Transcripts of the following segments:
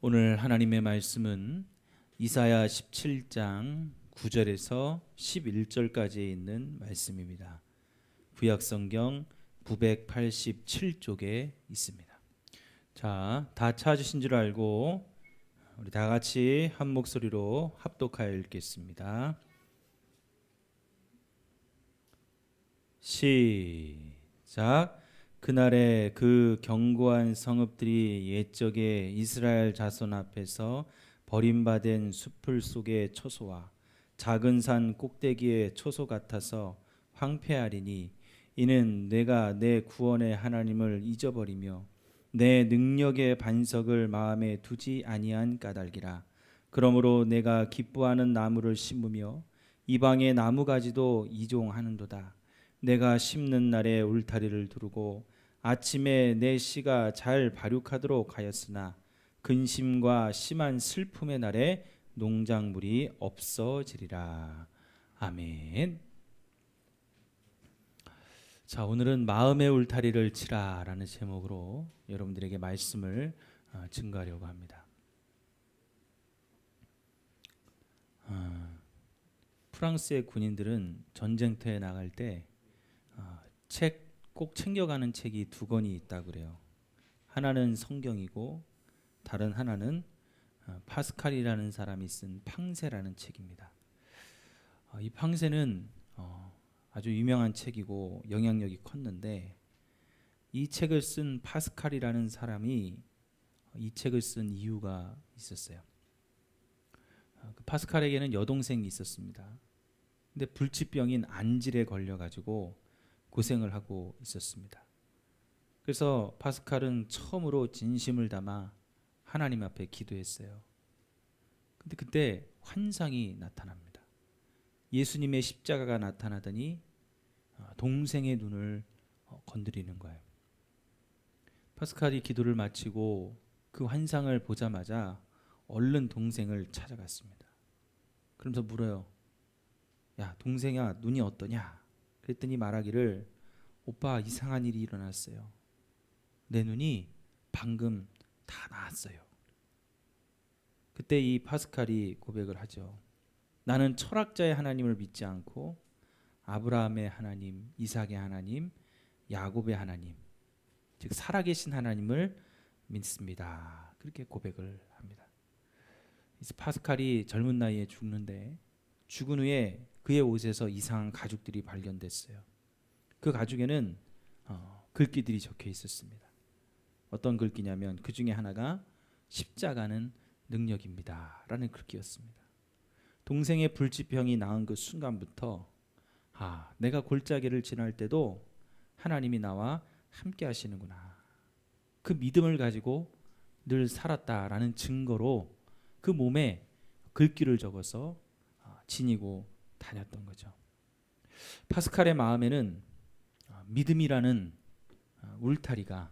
오늘 하나님의 말씀은 이사야 17장 9절에서 11절까지에 있는 말씀입니다. 구약 성경 987쪽에 있습니다. 자, 다 찾으신 줄 알고 우리 다 같이 한 목소리로 합독하여 읽겠습니다. 시작. 그날에 그 견고한 성읍들이 옛적에 이스라엘 자손 앞에서 버림받은 숲을 속의 초소와 작은 산 꼭대기의 초소 같아서 황폐하리니 이는 내가 내 구원의 하나님을 잊어버리며 내 능력의 반석을 마음에 두지 아니한 까닭이라. 그러므로 내가 기뻐하는 나무를 심으며 이방의 나무가지도 이종하는도다. 내가 심는 날에 울타리를 두르고 아침에 내 씨가 잘 발육하도록 하였으나 근심과 심한 슬픔의 날에 농작물이 없어지리라. 아멘. 자, 오늘은 마음의 울타리를 치라라는 제목으로 여러분들에게 말씀을 어, 증거하려고 합니다. 어, 프랑스의 군인들은 전쟁터에 나갈 때책 꼭 챙겨가는 책이 두 권이 있다 그래요. 하나는 성경이고 다른 하나는 어, 파스칼이라는 사람이 쓴 팡세라는 책입니다. 어, 이 팡세는 어, 아주 유명한 책이고 영향력이 컸는데 이 책을 쓴 파스칼이라는 사람이 이 책을 쓴 이유가 있었어요. 그 파스칼에게는 여동생이 있었습니다. 근데 불치병인 안질에 걸려 가지고 고생을 하고 있었습니다. 그래서 파스칼은 처음으로 진심을 담아 하나님 앞에 기도했어요. 근데 그때 환상이 나타납니다. 예수님의 십자가가 나타나더니 어, 동생의 눈을 어, 건드리는 거예요. 파스칼이 기도를 마치고 그 환상을 보자마자 얼른 동생을 찾아갔습니다. 그러면서 물어요. 야, 동생아, 눈이 어떠냐? 그랬더니 말하기를 오빠 이상한 일이 일어났어요. 내 눈이 방금 다 나았어요. 그때 이 파스칼이 고백을 하죠. 나는 철학자의 하나님을 믿지 않고 아브라함의 하나님, 이삭의 하나님, 야곱의 하나님, 즉 살아계신 하나님을 믿습니다. 그렇게 고백을 합니다. 파스칼이 젊은 나이에 죽는데 죽은 후에 그의 옷에서 이상한 가죽들이 발견됐어요. 그 가죽에는 어, 글귀들이 적혀 있었습니다. 어떤 글귀냐면 그 중에 하나가 십자가는 능력입니다라는 글귀였습니다. 동생의 불치병이 나은 그 순간부터 아 내가 골짜기를 지날 때도 하나님이 나와 함께 하시는구나. 그 믿음을 가지고 늘 살았다라는 증거로 그 몸에 글귀를 적어서 어, 지니고 다녔던 거죠. 파스칼의 마음에는 어, 믿음이라는 어, 울타리가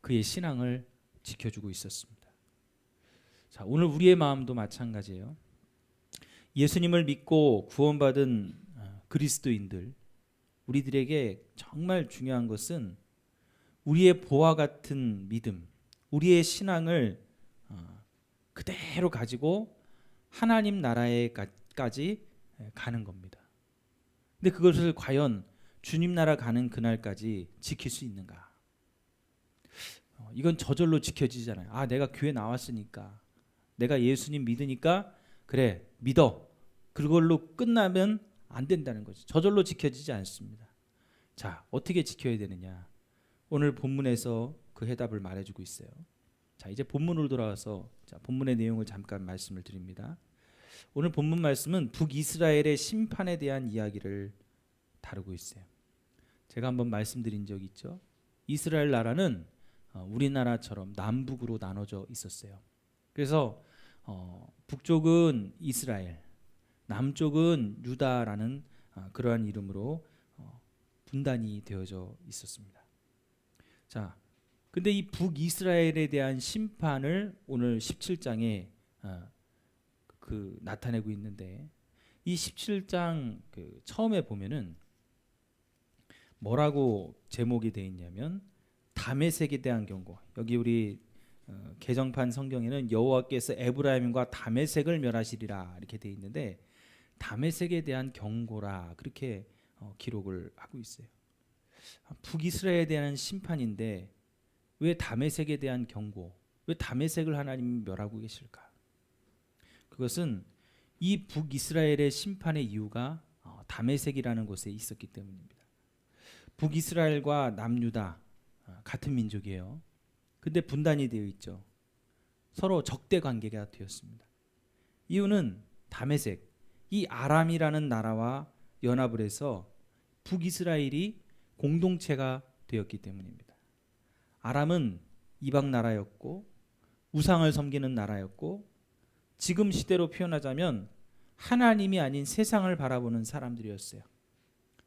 그의 신앙을 지켜주고 있었습니다. 자, 오늘 우리의 마음도 마찬가지예요. 예수님을 믿고 구원받은 어, 그리스도인들, 우리들에게 정말 중요한 것은 우리의 보화 같은 믿음, 우리의 신앙을 그대로 가지고 하나님 나라에까지 예, 가는 겁니다. 근데 그것을 과연 주님 나라 가는 그날까지 지킬 수 있는가? 어, 이건 저절로 지켜지잖아요. 아, 내가 교회 나왔으니까, 내가 예수님 믿으니까, 그래, 믿어. 그걸로 끝나면 안 된다는 거죠. 저절로 지켜지지 않습니다. 자, 어떻게 지켜야 되느냐? 오늘 본문에서 그 해답을 말해 주고 있어요. 자, 이제 본문으로 돌아와서 자, 본문의 내용을 잠깐 말씀을 드립니다. 오늘 본문 말씀은 북이스라엘의 심판에 대한 이야기를 다루고 있어요. 제가 한번 말씀드린 적 있죠. 이스라엘 나라는 어, 우리나라처럼 남북으로 나눠져 있었어요. 그래서 어, 북쪽은 이스라엘, 남쪽은 유다라는 어, 그러한 이름으로 어, 분단이 되어져 있었습니다. 자, 근데 이 북이스라엘에 대한 심판을 오늘 17장에 어, 그 나타내고 있는데 이 17장 그 처음에 보면은 뭐라고 제목이 되어 있냐면 다메섹에 대한 경고. 여기 우리 어, 개정판 성경에는 여호와께서 에브라임과 다메섹을 멸하시리라 이렇게 돼 있는데 다메섹에 대한 경고라 그렇게 어, 기록을 하고 있어요. 북이스라엘에 대한 심판인데 왜 다메섹에 대한 경고, 왜 다메섹을 하나님이 멸하고 계실까? 그것은 이 북이스라엘의 심판의 이유가 어, 다메섹이라는 곳에 있었기 때문입니다. 북이스라엘과 남유다 어, 같은 민족이에요. 근데 분단이 되어 있죠. 서로 적대 관계가 되었습니다. 이유는 다메섹, 이 아람이라는 나라와 연합을 해서 북이스라엘이 공동체가 되었기 때문입니다. 아람은 이방 나라였고 우상을 섬기는 나라였고 지금 시대로 표현하자면 하나님이 아닌 세상을 바라보는 사람들이었어요.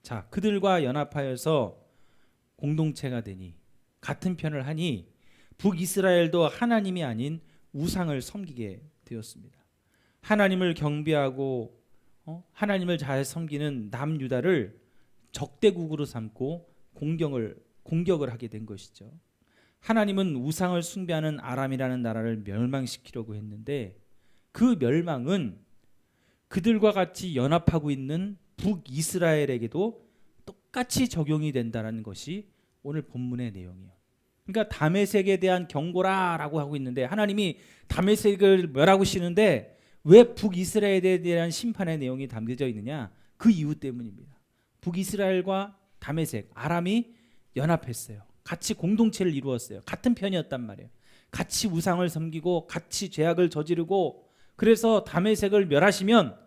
자, 그들과 연합하여서 공동체가 되니 같은 편을 하니 북이스라엘도 하나님이 아닌 우상을 섬기게 되었습니다. 하나님을 경배하고 어? 하나님을 잘 섬기는 남유다를 적대국으로 삼고 공격을 공격을 하게 된 것이죠. 하나님은 우상을 숭배하는 아람이라는 나라를 멸망시키려고 했는데 그 멸망은 그들과 같이 연합하고 있는 북이스라엘에게도 똑같이 적용이 된다는 것이 오늘 본문의 내용이에요. 그러니까 다메섹에 대한 경고라라고 하고 있는데 하나님이 다메섹을 멸하고 시는데 왜 북이스라엘에 대한 심판의 내용이 담겨져 있느냐? 그 이유 때문입니다. 북이스라엘과 다메섹, 아람이 연합했어요. 같이 공동체를 이루었어요. 같은 편이었단 말이에요. 같이 우상을 섬기고 같이 죄악을 저지르고 그래서 다메섹을 멸하시면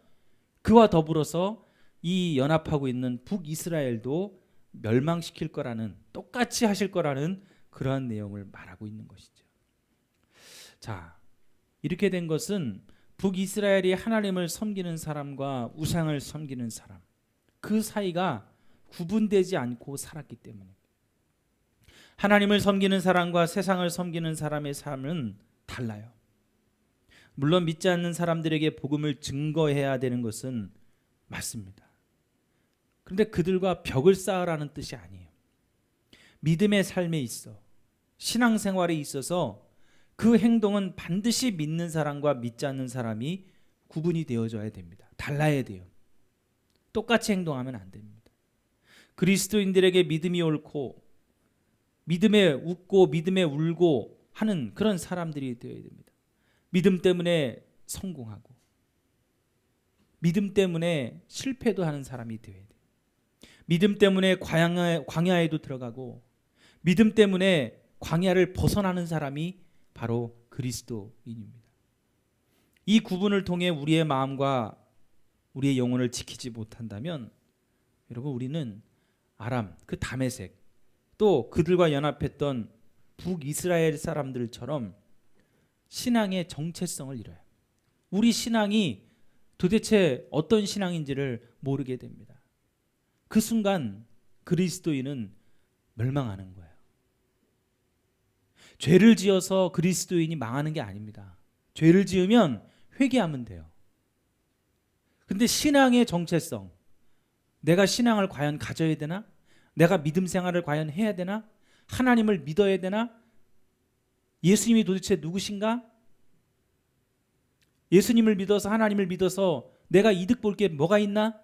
그와 더불어서 이 연합하고 있는 북이스라엘도 멸망시킬 거라는 똑같이 하실 거라는 그러한 내용을 말하고 있는 것이죠. 자, 이렇게 된 것은 북이스라엘이 하나님을 섬기는 사람과 우상을 섬기는 사람 그 사이가 구분되지 않고 살았기 때문에 하나님을 섬기는 사람과 세상을 섬기는 사람의 삶은 달라요. 물론 믿지 않는 사람들에게 복음을 증거해야 되는 것은 맞습니다. 그런데 그들과 벽을 쌓으라는 뜻이 아니에요. 믿음의 삶에 있어 신앙생활에 있어서 그 행동은 반드시 믿는 사람과 믿지 않는 사람이 구분이 되어져야 됩니다. 달라야 돼요. 똑같이 행동하면 안 됩니다. 그리스도인들에게 믿음이 옳고 믿음에 웃고 믿음에 울고 하는 그런 사람들이 되어야 됩니다. 믿음 때문에 성공하고 믿음 때문에 실패도 하는 사람이 되어야 돼요. 믿음 때문에 광야, 광야 에도 들어가고 믿음 때문에 광야를 벗어나는 사람이 바로 그리스도인입니다. 이 구분을 통해 우리의 마음과 우리의 영혼을 지키지 못한다면 여러분 우리는 아람 그 다메색 또 그들과 연합했던 북이스라엘 사람들처럼 신앙의 정체성을 잃어요. 우리 신앙이 도대체 어떤 신앙인지를 모르게 됩니다. 그 순간 그리스도인은 멸망하는 거예요. 죄를 지어서 그리스도인이 망하는 게 아닙니다. 죄를 지으면 회개하면 돼요. 근데 신앙의 정체성, 내가 신앙을 과연 가져야 되나? 내가 믿음 생활을 과연 해야 되나? 하나님을 믿어야 되나? 예수님이 도대체 누구신가? 예수님을 믿어서 하나님을 믿어서 내가 이득 볼 게 뭐가 있나?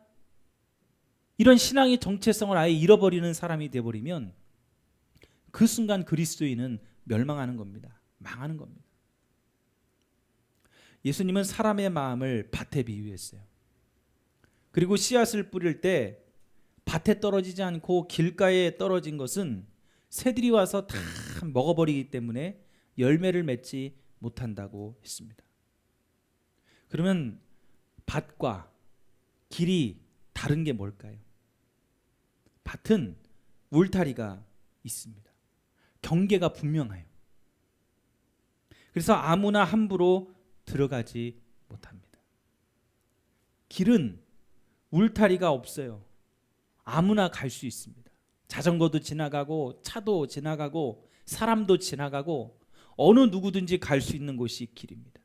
이런 신앙의 정체성을 아예 잃어버리는 사람이 되어버리면 그 순간 그리스도인은 멸망하는 겁니다. 망하는 겁니다. 예수님은 사람의 마음을 밭에 비유했어요. 그리고 씨앗을 뿌릴 때 밭에 떨어지지 않고 길가에 떨어진 것은 새들이 와서 다 먹어버리기 때문에 열매를 맺지 못한다고 했습니다. 그러면 밭과 길이 다른 게 뭘까요? 밭은 울타리가 있습니다. 경계가 분명해요. 그래서 아무나 함부로 들어가지 못합니다. 길은 울타리가 없어요. 아무나 갈 수 있습니다. 자전거도 지나가고 차도 지나가고 사람도 지나가고 어느 누구든지 갈 수 있는 곳이 길입니다.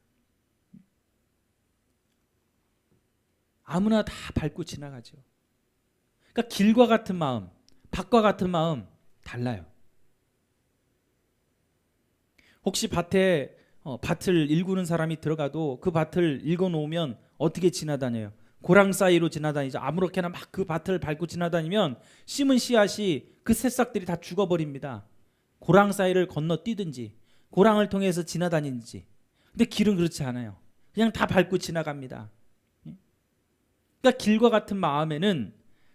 아무나 다 밟고 지나가죠. 그러니까 길과 같은 마음, 밭과 같은 마음 달라요. 혹시 밭에 어, 밭을 일구는 사람이 들어가도 그 밭을 일궈 놓으면 어떻게 지나다녀요? 고랑 사이로 지나다니죠. 아무렇게나 막 그 밭을 밟고 지나다니면 심은 씨앗이 그 새싹들이 다 죽어버립니다. 고랑 사이를 건너뛰든지 고랑을 통해서 지나다니든지. 근데 길은 그렇지 않아요. 그냥 다 밟고 지나갑니다. 그러니까 길과 같은 마음에는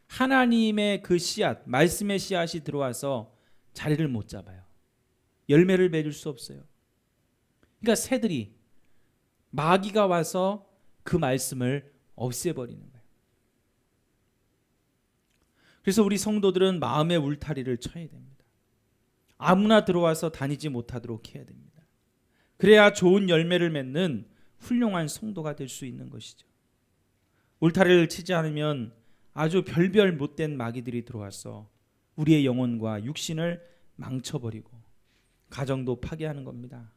하나님의 그 씨앗, 말씀의 씨앗이 들어와서 자리를 못 잡아요. 열매를 맺을 수 없어요. 그러니까 새들이 마귀가 와서 그 말씀을 없애버리는 거예요. 그래서 우리 성도들은 마음의 울타리를 쳐야 됩니다. 아무나 들어와서 다니지 못하도록 해야 됩니다. 그래야 좋은 열매를 맺는 훌륭한 성도가 될 수 있는 것이죠. 울타리를 치지 않으면 아주 별별 못된 마귀들이 들어와서 우리의 영혼과 육신을 망쳐버리고 가정도 파괴하는 겁니다.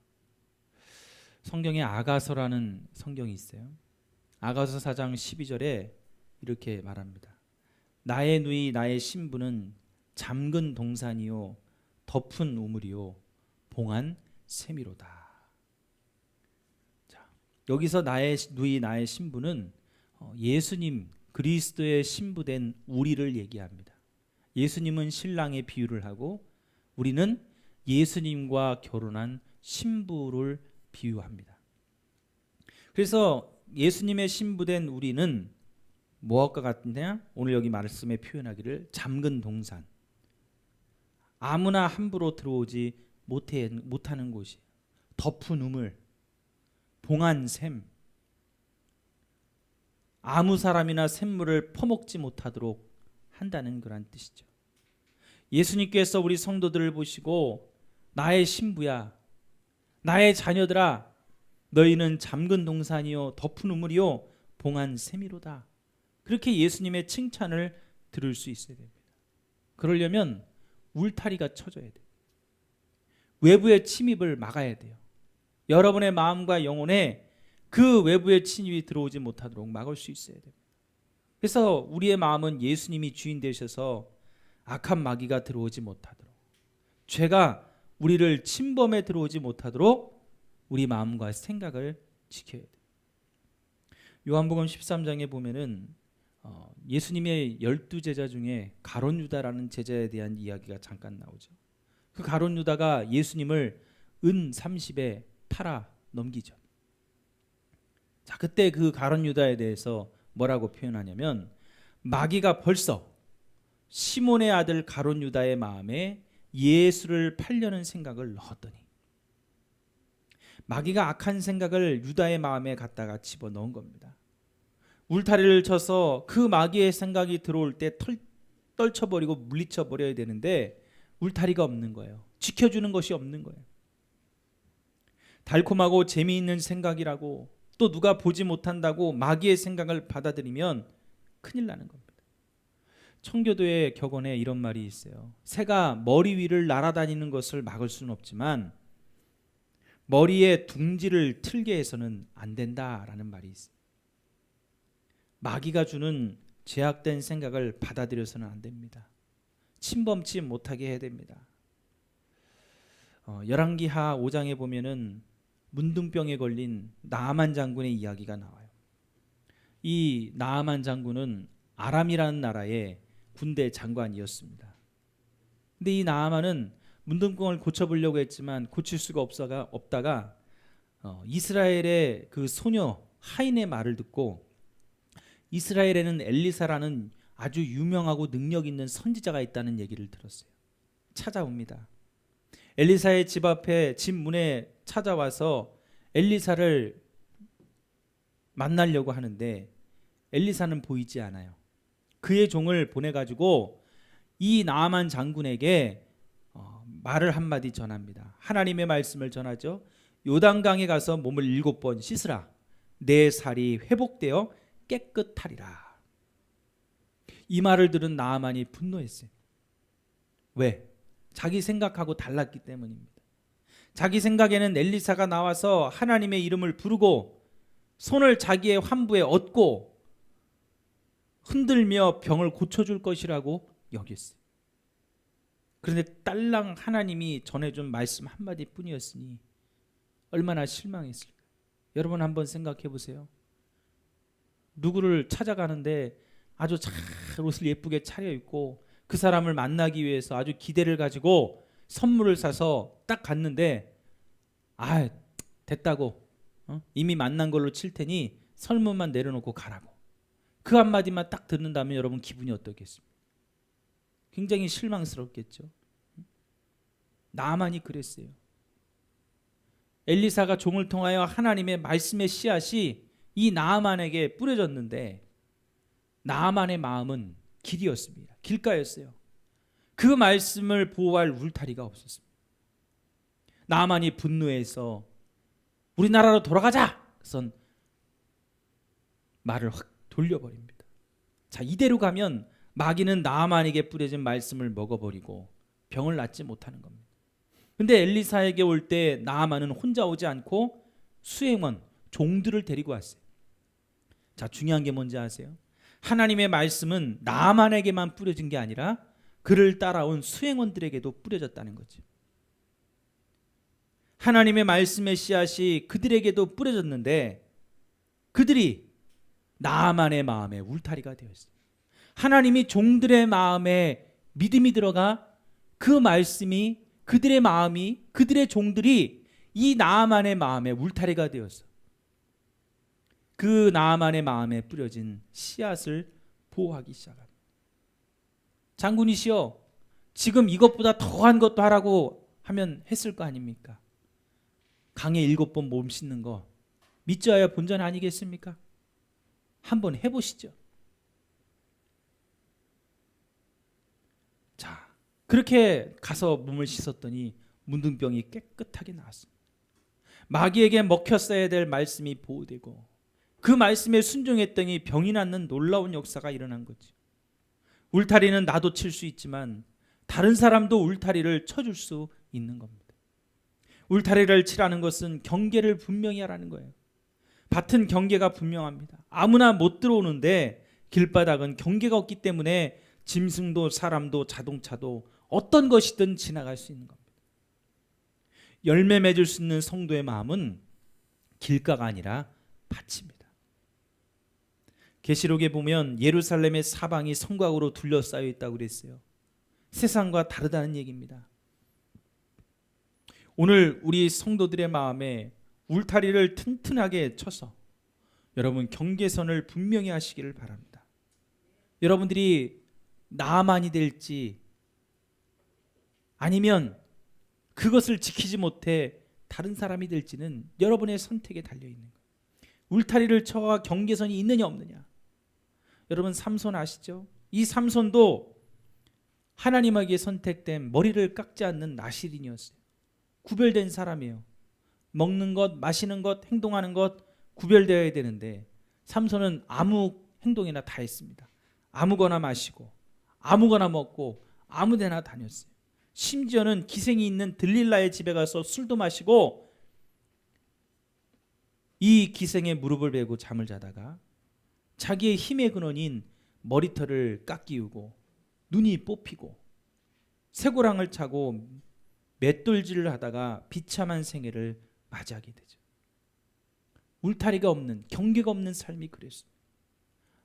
성경에 아가서라는 성경이 있어요. 아가서 4장 12절에 이렇게 말합니다. 나의 누이 나의 신부는 잠근 동산이요 덮은 우물이요 봉한 샘이로다. 자, 여기서 나의 누이 나의 신부는 어, 예수님 그리스도의 신부된 우리를 얘기합니다. 예수님은 신랑의 비유를 하고 우리는 예수님과 결혼한 신부를 비유합니다. 그래서 예수님의 신부된 우리는 무엇과 같냐? 오늘 여기 말씀에 표현하기를 잠근 동산. 아무나 함부로 들어오지 못해, 못하는 곳이 덮은 우물, 봉한 샘, 아무 사람이나 샘물을 퍼먹지 못하도록 한다는 그런 뜻이죠. 예수님께서 우리 성도들을 보시고 나의 신부야, 나의 자녀들아, 너희는 잠근 동산이요 덮은 우물이요 봉한 샘이로다. 그렇게 예수님의 칭찬을 들을 수 있어야 됩니다. 그러려면 울타리가 쳐져야 돼요. 외부의 침입을 막아야 돼요. 여러분의 마음과 영혼에 그 외부의 침입이 들어오지 못하도록 막을 수 있어야 됩니다. 그래서 우리의 마음은 예수님이 주인 되셔서 악한 마귀가 들어오지 못하도록 죄가 우리를 침범에 들어오지 못하도록 우리 마음과 생각을 지켜야 돼요. 요한복음 13장에 보면은 어, 예수님의 열두 제자 중에 가론 유다라는 제자에 대한 이야기가 잠깐 나오죠. 그 가론 유다가 예수님을 은 30에 팔아 넘기죠. 자, 그때 그 가론 유다에 대해서 뭐라고 표현하냐면 마귀가 벌써 시몬의 아들 가론 유다의 마음에 예수를 팔려는 생각을 넣었더니 마귀가 악한 생각을 유다의 마음에 갖다가 집어 넣은 겁니다. 울타리를 쳐서 그 마귀의 생각이 들어올 때 털, 떨쳐버리고 물리쳐 버려야 되는데 울타리가 없는 거예요. 지켜주는 것이 없는 거예요. 달콤하고 재미있는 생각이라고 또 누가 보지 못한다고 마귀의 생각을 받아들이면 큰일 나는 겁니다. 청교도의 격언에 이런 말이 있어요. 새가 머리 위를 날아다니는 것을 막을 수는 없지만 머리에 둥지를 틀게 해서는 안 된다라는 말이 있어요. 마귀가 주는 제약된 생각을 받아들여서는 안 됩니다. 침범치 못하게 해야 됩니다. 어, 열왕기하 5장에 보면은 문둥병에 걸린 나아만 장군의 이야기가 나와요. 이 나아만 장군은 아람이라는 나라의 군대 장관이었습니다. 근데 이 나아만은 문둥병을 고쳐보려고 했지만 고칠 수가 없다가, 없다가 어, 이스라엘의 그 소녀 하인의 말을 듣고 이스라엘에는 엘리사라는 아주 유명하고 능력 있는 선지자가 있다는 얘기를 들었어요. 찾아옵니다. 엘리사의 집 앞에 집 문에 찾아와서 엘리사를 만나려고 하는데 엘리사는 보이지 않아요. 그의 종을 보내 가지고 이 나아만 장군에게 어, 말을 한마디 전합니다. 하나님의 말씀을 전하죠. 요단강에 가서 몸을 일곱 번 씻으라. 내 살이 회복되어 깨끗하리라. 이 말을 들은 나아만이 분노했어요. 왜? 자기 생각하고 달랐기 때문입니다. 자기 생각에는 엘리사가 나와서 하나님의 이름을 부르고 손을 자기의 환부에 얹고 흔들며 병을 고쳐줄 것이라고 여겼어요. 그런데 딸랑 하나님이 전해준 말씀 한마디 뿐이었으니 얼마나 실망했을까? 여러분 한번 생각해 보세요. 누구를 찾아가는데 아주 잘 옷을 예쁘게 차려입고 그 사람을 만나기 위해서 아주 기대를 가지고 선물을 사서 딱 갔는데 아 됐다고 어? 이미 만난 걸로 칠 테니 설문만 내려놓고 가라고 그 한마디만 딱 듣는다면 여러분 기분이 어떻겠습니까? 굉장히 실망스럽겠죠. 나만이 그랬어요. 엘리사가 종을 통하여 하나님의 말씀의 씨앗이 이 나아만에게 뿌려졌는데 나아만의 마음은 길이었습니다. 길가였어요. 그 말씀을 보호할 울타리가 없었습니다. 나아만이 분노해서 우리나라로 돌아가자. 그래서 말을 확 돌려버립니다. 자 이대로 가면 마귀는 나아만에게 뿌려진 말씀을 먹어버리고 병을 낫지 못하는 겁니다. 근데 엘리사에게 올 때 나아만은 혼자 오지 않고 수행원 종들을 데리고 왔어요. 자 중요한 게 뭔지 아세요? 하나님의 말씀은 나만에게만 뿌려진 게 아니라 그를 따라온 수행원들에게도 뿌려졌다는 거죠. 하나님의 말씀의 씨앗이 그들에게도 뿌려졌는데 그들이 나만의 마음에 울타리가 되었어요. 하나님이 종들의 마음에 믿음이 들어가 그 말씀이 그들의 마음이 그들의 종들이 이 나만의 마음에 울타리가 되었어. 그 나만의 마음에 뿌려진 씨앗을 보호하기 시작합니다. 장군이시여, 지금 이것보다 더한 것도 하라고 하면 했을 거 아닙니까? 강에 일곱 번 몸 씻는 거 믿져야 본전 아니겠습니까? 한번 해보시죠. 자, 그렇게 가서 몸을 씻었더니 문둥병이 깨끗하게 나왔습니다. 마귀에게 먹혔어야 될 말씀이 보호되고 그 말씀에 순종했더니 병이 낫는 놀라운 역사가 일어난 거죠. 울타리는 나도 칠 수 있지만 다른 사람도 울타리를 쳐줄 수 있는 겁니다. 울타리를 치라는 것은 경계를 분명히 하라는 거예요. 밭은 경계가 분명합니다. 아무나 못 들어오는데 길바닥은 경계가 없기 때문에 짐승도 사람도 자동차도 어떤 것이든 지나갈 수 있는 겁니다. 열매 맺을 수 있는 성도의 마음은 길가가 아니라 밭입니다. 계시록에 보면 예루살렘의 사방이 성곽으로 둘러싸여 있다고 그랬어요. 세상과 다르다는 얘기입니다. 오늘 우리 성도들의 마음에 울타리를 튼튼하게 쳐서 여러분 경계선을 분명히 하시기를 바랍니다. 여러분들이 나만이 될지 아니면 그것을 지키지 못해 다른 사람이 될지는 여러분의 선택에 달려 있는 거예요. 울타리를 쳐와 경계선이 있느냐 없느냐. 여러분 삼손 아시죠? 이 삼손도 하나님에게 선택된 머리를 깎지 않는 나시린이었어요. 구별된 사람이에요. 먹는 것, 마시는 것, 행동하는 것 구별되어야 되는데 삼손은 아무 행동이나 다 했습니다. 아무거나 마시고 아무거나 먹고 아무데나 다녔어요. 심지어는 기생이 있는 들릴라의 집에 가서 술도 마시고 이 기생의 무릎을 베고 잠을 자다가 자기의 힘의 근원인 머리털을 깎이우고 눈이 뽑히고 쇠고랑을 차고 맷돌질을 하다가 비참한 생애를 맞이하게 되죠. 울타리가 없는 경계가 없는 삶이 그랬습니다.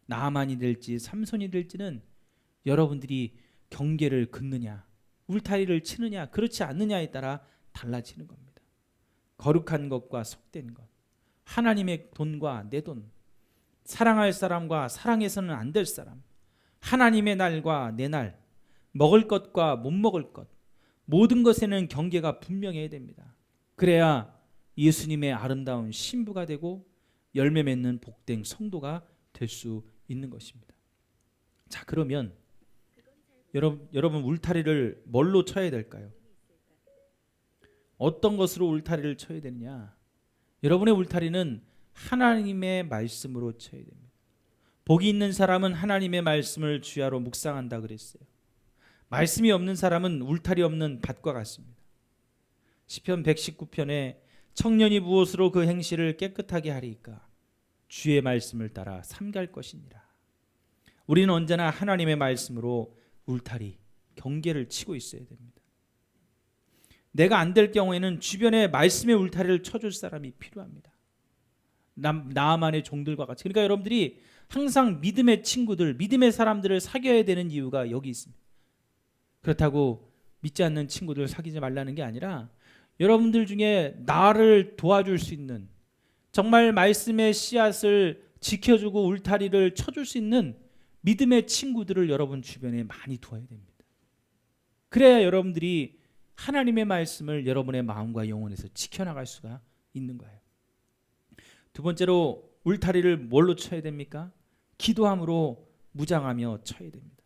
나만이 될지 삼손이 될지는 여러분들이 경계를 긋느냐 울타리를 치느냐 그렇지 않느냐에 따라 달라지는 겁니다. 거룩한 것과 속된 것 하나님의 돈과 내 돈 사랑할 사람과 사랑해서는 안 될 사람, 하나님의 날과 내 날, 먹을 것과 못 먹을 것, 모든 것에는 경계가 분명해야 됩니다. 그래야 예수님의 아름다운 신부가 되고 열매 맺는 복된 성도가 될 수 있는 것입니다. 자, 그러면 여러분, 여러분 울타리를 뭘로 쳐야 될까요? 어떤 것으로 울타리를 쳐야 되느냐? 여러분의 울타리는 하나님의 말씀으로 쳐야 됩니다. 복이 있는 사람은 하나님의 말씀을 주야로 묵상한다 그랬어요. 말씀이 없는 사람은 울타리 없는 밭과 같습니다. 시편 119편에 청년이 무엇으로 그 행실을 깨끗하게 하리까 주의 말씀을 따라 삼갈 것이니라. 우리는 언제나 하나님의 말씀으로 울타리 경계를 치고 있어야 됩니다. 내가 안 될 경우에는 주변에 말씀의 울타리를 쳐줄 사람이 필요합니다. 남, 나만의 종들과 같이. 그러니까 여러분들이 항상 믿음의 친구들, 믿음의 사람들을 사귀어야 되는 이유가 여기 있습니다. 그렇다고 믿지 않는 친구들 사귀지 말라는 게 아니라 여러분들 중에 나를 도와줄 수 있는 정말 말씀의 씨앗을 지켜주고 울타리를 쳐줄 수 있는 믿음의 친구들을 여러분 주변에 많이 두어야 됩니다. 그래야 여러분들이 하나님의 말씀을 여러분의 마음과 영혼에서 지켜나갈 수가 있는 거예요. 두 번째로 울타리를 뭘로 쳐야 됩니까? 기도함으로 무장하며 쳐야 됩니다.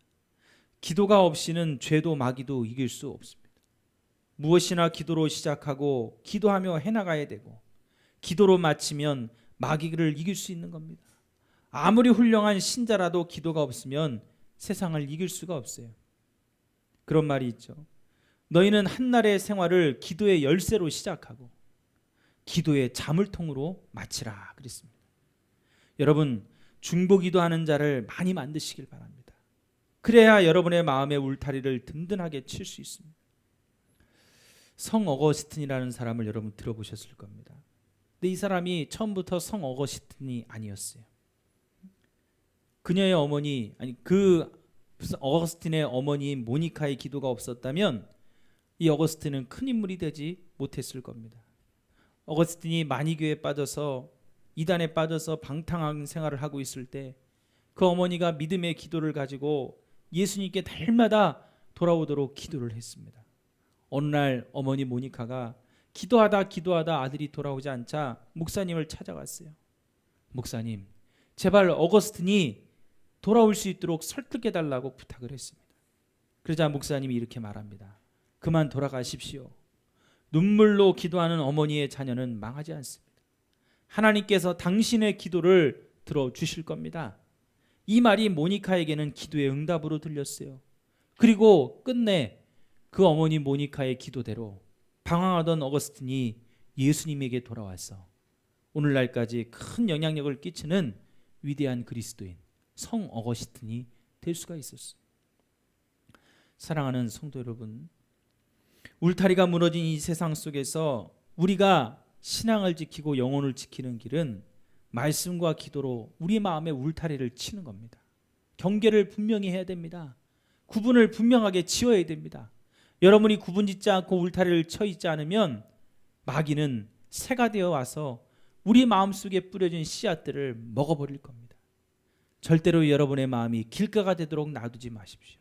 기도가 없이는 죄도 마귀도 이길 수 없습니다. 무엇이나 기도로 시작하고 기도하며 해나가야 되고 기도로 마치면 마귀를 이길 수 있는 겁니다. 아무리 훌륭한 신자라도 기도가 없으면 세상을 이길 수가 없어요. 그런 말이 있죠. 너희는 한날의 생활을 기도의 열쇠로 시작하고 기도의 자물통으로 마치라 그랬습니다. 여러분 중보 기도 하는 자를 많이 만드시길 바랍니다. 그래야 여러분의 마음의 울타리를 든든하게 칠 수 있습니다. 성 어거스틴이라는 사람을 여러분 들어보셨을 겁니다. 근데 이 사람이 처음부터 성 어거스틴이 아니었어요. 그녀의 어머니 아니 그 어거스틴의 어머니인 모니카의 기도가 없었다면 이 어거스틴은 큰 인물이 되지 못했을 겁니다. 어거스틴이 마니교에 빠져서 이단에 빠져서 방탕한 생활을 하고 있을 때 그 어머니가 믿음의 기도를 가지고 예수님께 날마다 돌아오도록 기도를 했습니다. 어느 날 어머니 모니카가 기도하다 기도하다 아들이 돌아오지 않자 목사님을 찾아갔어요. 목사님, 제발 어거스틴이 돌아올 수 있도록 설득해 달라고 부탁을 했습니다. 그러자 목사님이 이렇게 말합니다. 그만 돌아가십시오. 눈물로 기도하는 어머니의 자녀는 망하지 않습니다. 하나님께서 당신의 기도를 들어 주실 겁니다. 이 말이 모니카에게는 기도의 응답으로 들렸어요. 그리고 끝내 그 어머니 모니카의 기도대로 방황하던 어거스틴이 예수님에게 돌아와서 오늘날까지 큰 영향력을 끼치는 위대한 그리스도인 성 어거스틴이 될 수가 있었어요. 사랑하는 성도 여러분, 울타리가 무너진 이 세상 속에서 우리가 신앙을 지키고 영혼을 지키는 길은 말씀과 기도로 우리 마음의 울타리를 치는 겁니다. 경계를 분명히 해야 됩니다. 구분을 분명하게 지어야 됩니다. 여러분이 구분 짓지 않고 울타리를 쳐 있지 않으면 마귀는 새가 되어 와서 우리 마음속에 뿌려진 씨앗들을 먹어버릴 겁니다. 절대로 여러분의 마음이 길가가 되도록 놔두지 마십시오.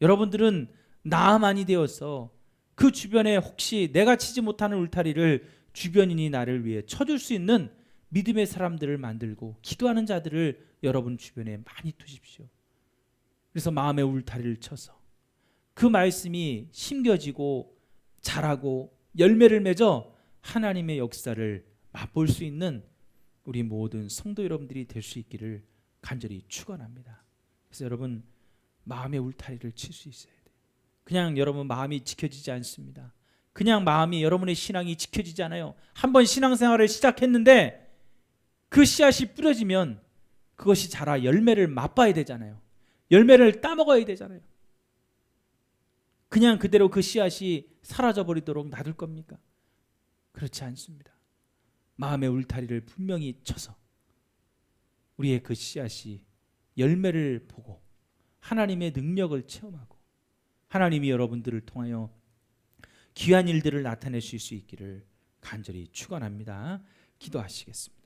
여러분들은 나만이 되어서 그 주변에 혹시 내가 치지 못하는 울타리를 주변인이 나를 위해 쳐줄 수 있는 믿음의 사람들을 만들고 기도하는 자들을 여러분 주변에 많이 두십시오. 그래서 마음의 울타리를 쳐서 그 말씀이 심겨지고 자라고 열매를 맺어 하나님의 역사를 맛볼 수 있는 우리 모든 성도 여러분들이 될 수 있기를 간절히 축원합니다. 그래서 여러분 마음의 울타리를 칠 수 있어야 돼요. 그냥 여러분 마음이 지켜지지 않습니다. 그냥 마음이 여러분의 신앙이 지켜지지 않아요. 한번 신앙생활을 시작했는데 그 씨앗이 뿌려지면 그것이 자라 열매를 맛봐야 되잖아요. 열매를 따먹어야 되잖아요. 그냥 그대로 그 씨앗이 사라져 버리도록 놔둘 겁니까? 그렇지 않습니다. 마음의 울타리를 분명히 쳐서 우리의 그 씨앗이 열매를 보고 하나님의 능력을 체험하고 하나님이 여러분들을 통하여 귀한 일들을 나타내실 수 있기를 간절히 축원합니다. 기도하시겠습니다.